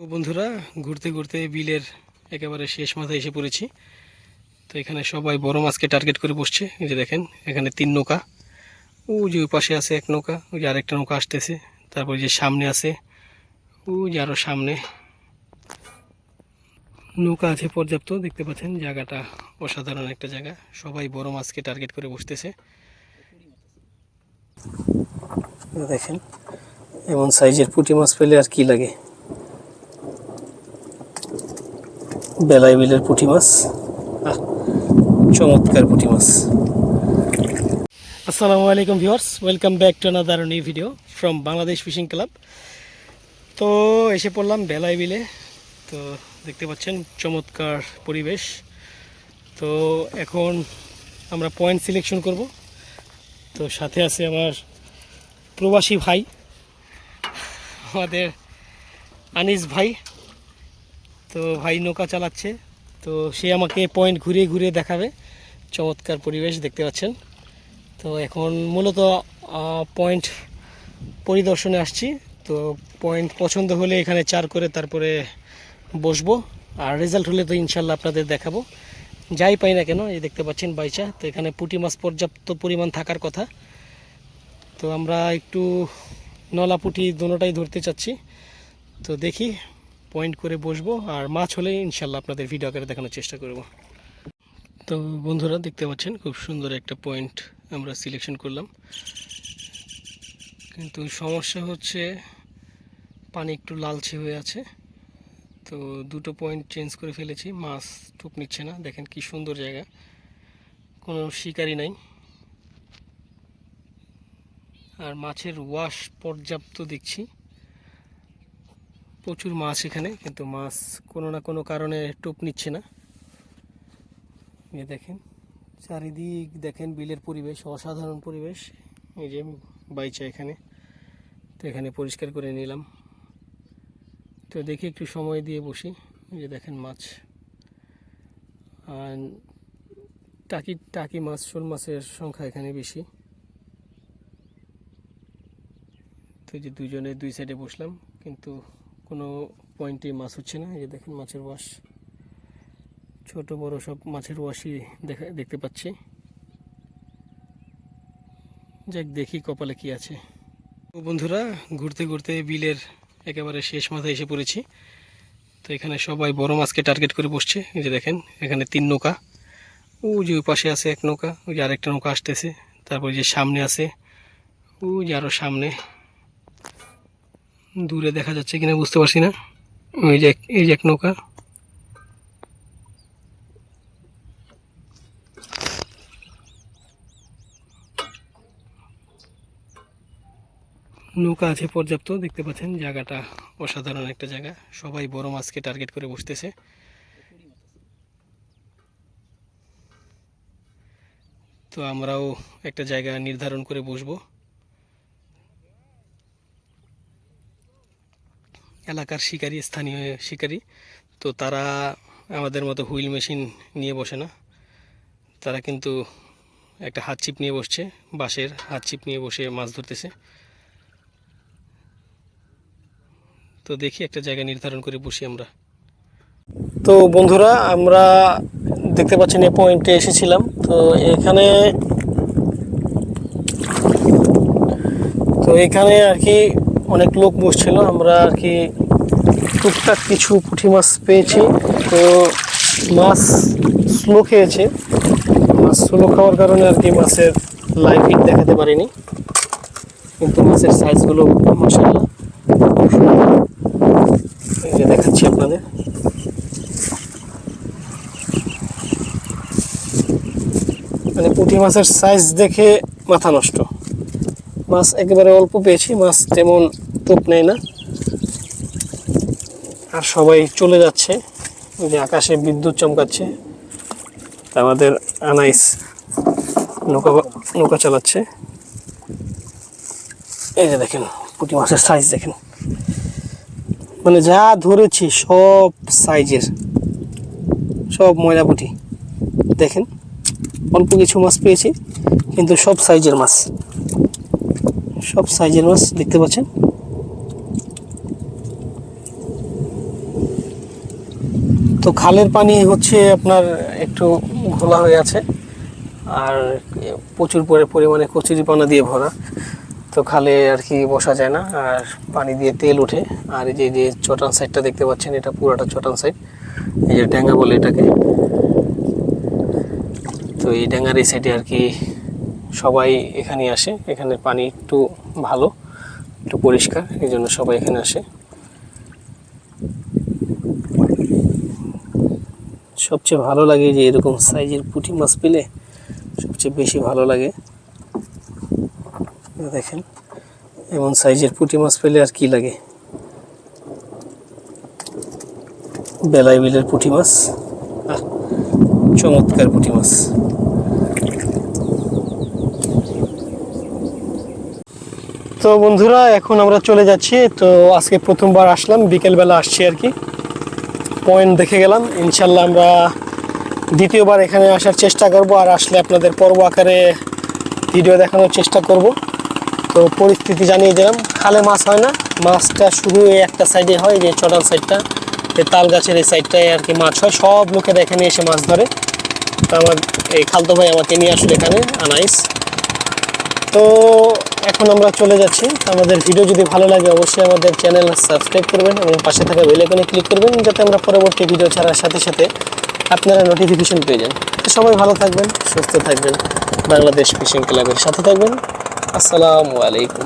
বন্ধুরা, ঘুরতে ঘুরতে বিলের একেবারে শেষ মাথায় এসে পড়েছি। তো এখানে সবাই বড় মাছকে টার্গেট করে বসছে। এই যে দেখেন, এখানে তিন নৌকা। ও যে ওই পাশে আছে এক নৌকা, ওই যে আরেকটা নৌকা আসতেছে। তারপর যে সামনে আছে ও যে আরও সামনে। নৌকা আছে পর্যাপ্ত, দেখতে পাচ্ছেন, জায়গাটা অসাধারণ একটা জায়গা। সবাই বড় মাছকে টার্গেট করে বসতেছে। দেখেন, এমন সাইজের পুঁটি মাছ পেলে আর কি লাগে। বেলাই বিলের পুঁটি মাছ। চমৎকার পুঁটি মাছ। আসসালামু আলাইকুম viewers, welcome back to another new video from Bangladesh fishing club তো এসে পড়লাম বেলাই বিলে। তো দেখতে পাচ্ছেন চমৎকার পরিবেশ। তো এখন আমরা পয়েন্ট সিলেকশন করব। তো সাথে আছে আমার প্রবাসী ভাই, আমাদের আনিস ভাই। তো ভাই নৌকা চালাচ্ছে। তো সে আমাকে পয়েন্ট ঘুরিয়ে ঘুরিয়ে দেখাবে। চমৎকার পরিবেশ দেখতে পাচ্ছেন। তো এখন মূলত পয়েন্ট পরিদর্শনে আসছি। তো পয়েন্ট পছন্দ হলে এখানে চার করে তারপরে বসবো। আর রেজাল্ট হলে তো ইনশাল্লাহ আপনাদের দেখাবো। যাই পাই না কেন, এই দেখতে পাচ্ছেন বাইচা। তো এখানে পুঁটি মাছ পর্যাপ্ত পরিমাণ থাকার কথা। তো আমরা একটু নলা পুঁটি দোনোটাই ধরতে চাচ্ছি। তো দেখি পয়েন্ট করে বসবো। আর মাছ হলে ইনশাল্লাহ আপনাদের ভিডিও আকারে দেখানোর চেষ্টা করব। তো বন্ধুরা, দেখতে পাচ্ছেন, খুব সুন্দর একটা পয়েন্ট আমরা সিলেকশন করলাম। কিন্তু সমস্যা হচ্ছে, পানি একটু লালচে হয়ে আছে। তো দুটো পয়েন্ট চেঞ্জ করে ফেলেছি, মাছ টুপ নিচ্ছে না। দেখেন কি সুন্দর জায়গা। কোনো শিকারি নাই। আর মাছের ওয়াশ পর্যাপ্ত দেখছি। প্রচুর মাছ এখানে, কিন্তু মাছ কোনো না কোনো কারণে টোপ নিচ্ছে না। এ দেখেন, চারিদিক দেখেন বিলের পরিবেশ, অসাধারণ পরিবেশ। এই যে বাইচা এখানে, তো এখানে পরিষ্কার করে নিলাম। তো দেখি একটু সময় দিয়ে বসি যে দেখেন মাছ। আর টাকি টাকি মাছ, শোল মাছের সংখ্যা এখানে বেশি। তো যে দুজনে দুই সাইডে বসলাম, কিন্তু কোনো পয়েন্টে মাছ হচ্ছে না, এই যে দেখেন মাছের ওয়াশ ছোট, বড় সব মাছের ওয়াশই দেখা, দেখতে পাচ্ছি। যাক, দেখি কপালে কি আছে। বন্ধুরা, ঘুরতে ঘুরতে বিলের একেবারে শেষ মাথায় এসে পড়েছি। তো এখানে সবাই বড় মাছকে টার্গেট করে বসছে। এই যে দেখেন, এখানে তিন নৌকা। ও যে ওই পাশে আছে এক নৌকা, ওই যে আরেকটা নৌকা আসতেছে। তারপর যে সামনে আছে ও যে আরও সামনে। দূরে দেখা যাচ্ছে কিনা বুঝতে পারছি না। ওই যে এই যে এক নৌকা। নৌকা আছে পর্যাপ্ত, দেখতে পাচ্ছেন জায়গাটা অসাধারণ একটা জায়গা। সবাই বড় মাছকে টার্গেট করে বসতেছে। তো আমরাও একটা জায়গা নির্ধারণ করে বসবো। এলাকার শিকারী, স্থানীয় শিকারী। তো তারা আমাদের মতো হুইল মেশিন নিয়ে বসে না। তারা কিন্তু একটা হাত ছিপ নিয়ে বসছে, বাঁশের হাত ছিপ নিয়ে বসে মাছ ধরতেছে। তো দেখি একটা জায়গা নির্ধারণ করে বসি আমরা। তো বন্ধুরা, আমরা দেখতে পাচ্ছেন এই পয়েন্টে এসেছিলাম। তো এখানে তো এখানে আর কি অনেক লোক বসছিল, আমরা আর কি টুকটাক কিছু পুঁটি মাছ পেয়েছি। তো মাছ স্লো খেয়েছে, মাছ স্লো খাওয়ার কারণে আর কি মাছের লাইভ হিট দেখাতে পারিনি। কিন্তু মাছের সাইজগুলো মশাল্লা এই যে দেখাচ্ছি আপনাদের। মানে পুঁটি মাছের সাইজ দেখে মাথা নষ্ট। মাছ একেবারে অল্প পেয়েছি, মাছ তেমন টোপ নেয় না। আর সবাই চলে যাচ্ছে। যে আকাশে বিদ্যুৎ চমকাচ্ছে। আমাদের আনাইস নৌকা নৌকা চালাচ্ছে। এই যে দেখেন, পুঁটি মাছের সাইজ দেখেন। মানে যা ধরেছি সব সাইজের সব ময়লা পুঁটি। দেখেন, অল্প কিছু মাছ পেয়েছি, কিন্তু সব সাইজের মাছ। সব সাইজের মাছ দেখতে পাচ্ছেন। তো খালের পানি হচ্ছে আপনার একটু ঘোলা হয়ে আছে। আর প্রচুর পরি- পরিমাণে কচুরিপানা দিয়ে ভরা। তো খালে আর কি বসা যায় না, আর পানি দিয়ে তেল ওঠে। আর এই যে যে চটান সাইডটা দেখতে পাচ্ছেন, এটা পুরোটা চটান সাইড। এই যে ড্যাঙ্গা বলে এটাকে। তো এই ড্যাঙ্গার এই সাইডে আর কি সবাই এখানে আসে। এখানে পানি একটু ভালো, একটু পরিষ্কার, এই জন্য সবাই এখানে আসে। সবচেয়ে ভালো লাগে যে এরকম সাইজের পুঁটি মাছ পেলে সবচেয়ে বেশি ভালো লাগে। দেখেন, এমন সাইজের পুঁটি মাছ পেলে আর কি লাগে? বেলাই বিলের পুঁটি মাছ আর চমৎকার পুঁটি মাছ। তো বন্ধুরা, এখন আমরা চলে যাচ্ছি। তো আজকে প্রথমবার আসলাম, বিকেলবেলা আসছি আর কি। পয়েন্ট দেখে গেলাম। ইনশাল্লাহ আমরা দ্বিতীয়বার এখানে আসার চেষ্টা করব আর আসলে আপনাদের পর্ব আকারে ভিডিও দেখানোর চেষ্টা করব। তো পরিস্থিতি জানিয়ে দিলাম, খালে মাছ হয় না। মাছটা শুধু একটা সাইডে হয় যে চটাল সাইডটা তাল গাছের এই সাইডটায় আর কি মাছ হয়। সব লোকেরা এখানে এসে মাছ ধরে। তো আমার এই খালতো ভাই আমাকে নিয়ে আসলে এখানে, আনাইস। তো এখন আমরা চলে যাচ্ছি। আমাদের ভিডিও যদি ভালো লাগে, অবশ্যই আমাদের চ্যানেল সাবস্ক্রাইব করবেন এবং পাশে থাকা বেল আইকনে ক্লিক করবেন যাতে আমরা পরবর্তী ভিডিও ছাড়ার সাথে সাথে আপনারা নোটিফিকেশন পেয়ে যান। সবাই ভালো থাকবেন, সুস্থ থাকবেন। বাংলাদেশ ফিশিং ক্লাবের সাথে থাকবেন। আসসালামু আলাইকুম।